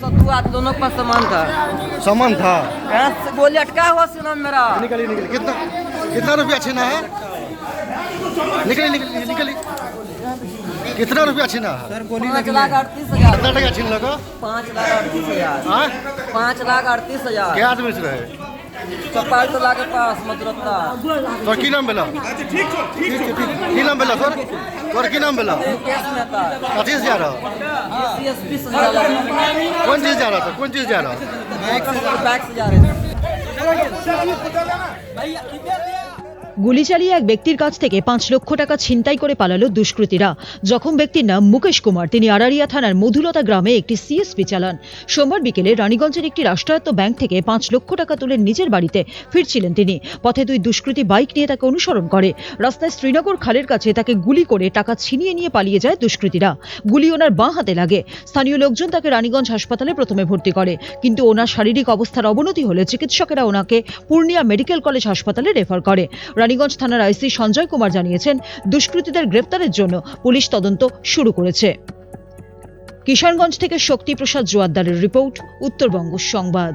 सत्तू आज दोनों का सामान था। सामान था? गोली अटका हुआ सीना मेरा। निकली निकली। कितना कितना रुपया छीना है? निकली निकली निकली। कितना रुपया छीना है? पाँच लाख अड़तीस हज़ार। कितना टका छीन लगा? पाँच लाख अड़तीस हज़ार। हाँ? पाँच लाख अड़तीस हज़ार। क्या आदमी से रहे? कपाल तो लागे पास मधुरत्ता तोर की नाम भेला की नाम भेला तोर तोर की नाम भेला कथी से जा रहा एस एस से जा रहा कौन चीज़ जा रहा था कौन चीज़ जा रहा बैग से जा रहे थे গুলি চালিয়ে এক ব্যক্তির কাছ থেকে পাঁচ লক্ষ টাকা ছিনতাই করে পালালো দুষ্কৃতীরা। জখম ব্যক্তির নাম মুকেশ কুমার। তিনি আড়ারিয়া থানার মধুলতা গ্রামে একটি সিএসপি চালান। সোমবার বিকেলে রানীগঞ্জের একটি রাষ্ট্রায়ত্ত ব্যাংক থেকে পাঁচ লক্ষ টাকা তুলে নিজের বাড়িতে ফিরছিলেন তিনি। পথে দুই দুষ্কৃতী বাইক নিয়ে তাকে অনুসরণ করে। রাস্তায় শ্রীনগর খালের কাছে তাকে গুলি করে টাকা ছিনিয়ে নিয়ে পালিয়ে যায় দুষ্কৃতীরা। গুলি ওনার বাঁ হাতে লাগে। স্থানীয় লোকজন তাকে রানীগঞ্জ হাসপাতালে প্রথমে ভর্তি করে। কিন্তু ওনার শারীরিক অবস্থার অবনতি হলে চিকিৎসকেরা ওনাকে পূর্ণিয়া মেডিকেল কলেজ হাসপাতালে রেফার করে। রানীগঞ্জ থানার আইসি সঞ্জয় কুমার জানিয়েছেন, দুষ্কৃতীদের গ্রেপ্তারের জন্য পুলিশ তদন্ত শুরু করেছে। কিশানগঞ্জ থেকে শক্তিপ্রসাদ জোয়ারদারের রিপোর্ট, উত্তরবঙ্গ সংবাদ।